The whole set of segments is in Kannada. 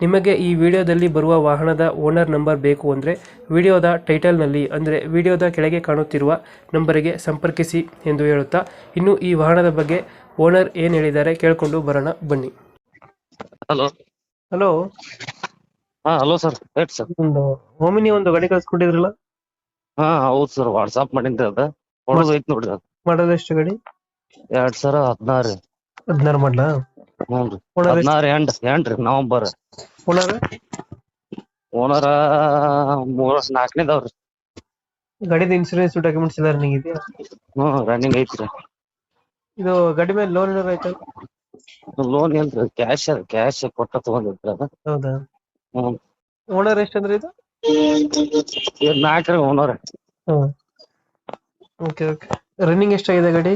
ನಿಮಗೆ ಈ ವಿಡಿಯೋದಲ್ಲಿ ಬರುವ ವಾಹನದ ಓನರ್ ನಂಬರ್ ಬೇಕು ಅಂದರೆ ವಿಡಿಯೋದ ಟೈಟಲ್ನಲ್ಲಿ ಅಂದರೆ ವಿಡಿಯೋದ ಕೆಳಗೆ ಕಾಣುತ್ತಿರುವ ನಂಬರಿಗೆ ಸಂಪರ್ಕಿಸಿ ಎಂದು ಹೇಳುತ್ತಾ ಇನ್ನು ಈ ವಾಹನದ ಬಗ್ಗೆ ಓನರ್ ಏನು ಹೇಳಿದ್ದಾರೆ ಕೇಳಿಕೊಂಡು ಬರೋಣ ಬನ್ನಿ. ಹಲೋ. ಹಲೋ. ಹಾ ಹಲೋ ಸರ್ ಹೇಳಿ ಸರ್. ಒಂದು ಓಮಿನಿ ಒಂದು ಗಾಡಿ ಕಳಿಸ್ಕೊಂಡಿದ್ರಲ್ಲ? ಹಾ ಹೌದು ಸರ್ ವಾಟ್ಸಾಪ್ ಮಾಡಿದ್ದೆ ಅದ. ಐತ್ ನೋಡ್ರಿ ಅದು. ಮಾಡಲ್ ಎಷ್ಟು ಗಾಡಿ? ಎರಡ್ ಸಾವಿರ ಹದಿನಾರು. ಹದಿನಾರು ಮಾಡ್ಲಾ? ಹ್ಞೂ ರೀ ಓನರ್ ಹದಿನಾರು ಎಂಟ್ ಎಂಟ್ ರೀ ನವಂಬರ್. ಓನರ್? ಓನರ ಮೂರ್ ನಾಲ್ಕನೇದವ್ರಿ ಗಾಡಿದ ಇನ್ಶೂರೆನ್ಸ್ ಡಾಕ್ಯುಮೆಂಟ್ಸ್ ಎಲ್ಲ ರನ್ನಿಂಗ್ ಇದೆಯಾ? ಹ್ಞೂ ರನ್ನಿಂಗ್ ಐತ್ರಿ. ಇದು ಗಾಡಿ ಮೇಲೆ ಲೋನ್ ಏನಾರು ಆಯ್ತಾ? ಲೋನ್ ಏನ್ರಿ ಕ್ಯಾಶ್ ಅದ ಕ್ಯಾಶ್ ಕೊಟ್ಟ ತಗೊಂಡಿದ್ರಿ ಅದ. ಹೌದಾ? ಹ್ಞೂ. ಓನರ್ ಎಷ್ಟಂದ್ರೆ ಇದು? ಇದ್ ನಾಲ್ಕ್ರಿ ಓನರ್. ಹಾಂ ಓಕೆ ಓಕೆ. ರನ್ನಿಂಗ್ ಎಷ್ಟಾಗಿದೆ ಗಾಡಿ?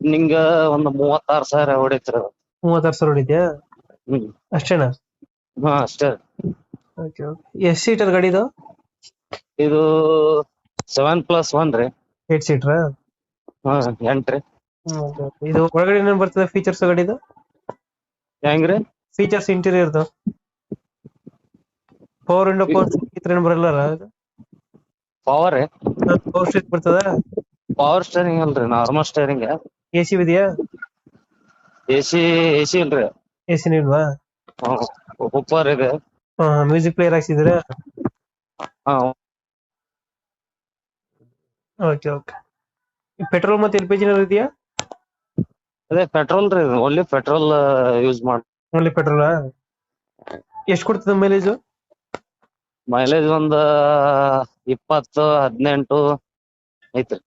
ನಿಂಗ ಒಂದ್ ಮೂವತ್ತಾರು ಸಾವಿರ ಹೊಡಿತ್ರಿ ಅದು. ಮೂವತ್ತಾರು ಸಾವಿರ ಹೊಡಿದ್ಯಾ ಹ್ಮ್. ಅಷ್ಟೇನಾ? ಹಾ ಅಷ್ಟೇ. ಓಕೆ ಓಕೆ ಎಷ್ಟು ಸೀಟರ್ ಗಾಡಿ ಇದು? ಇದು ಸೆವೆನ್ ಪ್ಲಸ್ ಒನ್ ರೀ. ಏಟ್ ಸೀಟರ್ ಹಾ ಎಂಟ್ರಿ ಇದು ಒಳಗಡೆ ಏನೇನು ಬರ್ತದೆ ಫೀಚರ್ಸ್ ಗಾಡಿದು ಹೆಂಗ್ರಿ ಫೀಚರ್ಸ್ ಇಂಟೀರಿಯರ್ದು ಪವರ್ ವಿಂಡೋ ಪವರ್ ಈ ಥರ ಏನು ಬರಲ್ಲ ಪವರ್ ಪವರ್ ಸ್ಟೇಟ್ ಬರ್ತದ? ಪವರ್ ಸ್ಟೇರಿಂಗ್ ಅಲ್ರಿ ನಾರ್ಮಲ್ ಸ್ಟೇರಿಂಗ್ ಎ ಸಿ ಇದೆಯಾ ಎಸಿ ಎ ಸಿ ಇಲ್ರಿ ಎಸಿ ಇಲ್ವಾ ಉಪ್ಪರ್ ಇದೆ. ಮ್ಯೂಸಿಕ್ ಪ್ಲೇಯರ್ ಹಾಕ್ಸಿದ್ರ ಹಾ. Okay okay. ಪೆಟ್ರೋಲ್ ಮತ್ತೆ ಎಲ್ ಪಿ ಜಿ ಇದೆಯಾ? ಅದೇ ಪೆಟ್ರೋಲ್ ರೀ ಓನ್ಲಿ ಪೆಟ್ರೋಲ್ ಯೂಸ್ ಮಾಡಿ ಓನ್ಲಿ ಪೆಟ್ರೋಲ್ ಎಷ್ಟು ಕೊಡ್ತದೆ ಮೈಲೇಜ್? ಮೈಲೇಜ್ ಒಂದ ಇಪ್ಪತ್ತು ಹದಿನೆಂಟು ಐತ್ರಿ.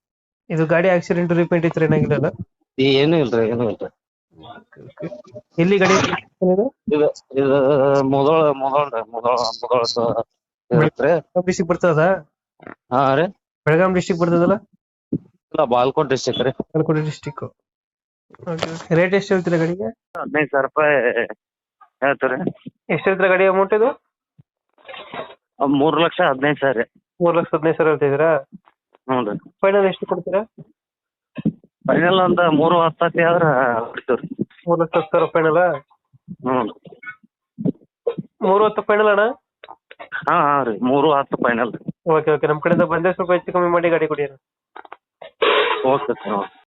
ಇದು ಗಾಡಿ ಆಕ್ಸಿಡೆಂಟ್ ರಿಪೇಂಟ್ ಐತ್ರಿ ಏನಾಗಿಲ್ಲ ಏನು ಇಲ್ರಿ ಏನು ಇಲ್ರಿ. ಎಲ್ಲಿ ಗಾಡಿ? ಇದು ಇದು ಮೊದಲ ಮುದೋಳ ಮುದೋಳ ಮುದೋಳ ಮುದೋಳ ಇರತ್ರಿ ಡಿಸ್ಟಿಕ್ ಬರ್ತದ? ಹಾ ರೀ. ಬೆಳಗಾಂ ಡಿಸ್ಟಿಕ್ ಬರ್ತದಲ್ಲ? ಇಲ್ಲ ಬಾಲ್ಕೋಟ್ ಡಿಸ್ಟಿಕ್ ರೀ. ಬಾಲ್ಕೋಟ್ ಡಿಸ್ಟಿಕ್ ರೇಟ್ ಎಷ್ಟು ಹೇಳ್ತೀರಾ ಗಡಿಗೆ? ಹದಿನೈದು ಸಾವಿರ ರೂಪಾಯಿ ಹೇಳ್ತೀರಿ ಎಷ್ಟು ಹೇಳ್ತೀರಾ ಗಾಡಿ ಅಮೌಂಟ್ ಇದು? ಮೂರ್ ಲಕ್ಷ ಹದಿನೈದು ಸಾವಿರ ಮೂರ್ ಲಕ್ಷ ಹದಿನೈದು ಸಾವಿರ ಹೇಳ್ತಿದ್ದೀರಾ ಹ್ಞೂ ರೀ. ಫೈನಲ್ ಎಷ್ಟು ಕೊಡ್ತೀರಾ? ಫೈನಲ್ ಒಂದ್ ಮೂರು ಹತ್ತತ್ತಿ ಆದ್ರ ಬಿಡ್ತೀವ್ರಿ ಮೂರ್ ಲಕ್ಷ ಹತ್ತು ಸಾವಿರ ಫೈನಲ್ ಹ್ಞೂ ಮೂರು ಹತ್ತು ಫೈನಲ್ ಅಣ್ಣ? ಹಾ ಹಾ ರೀ ಮೂರು ಹತ್ತು ಫೈನಲ್ ಓಕೆ ಓಕೆ ನಮ್ಮ ಕಡೆಯಿಂದ ಬಂದೇ ಸ್ವಲ್ಪ ಹೆಚ್ಚು ಕಮ್ಮಿ ಮಾಡಿ ಗಾಡಿ ಕೊಡಿ ಅಣ್ಣ. Okay sir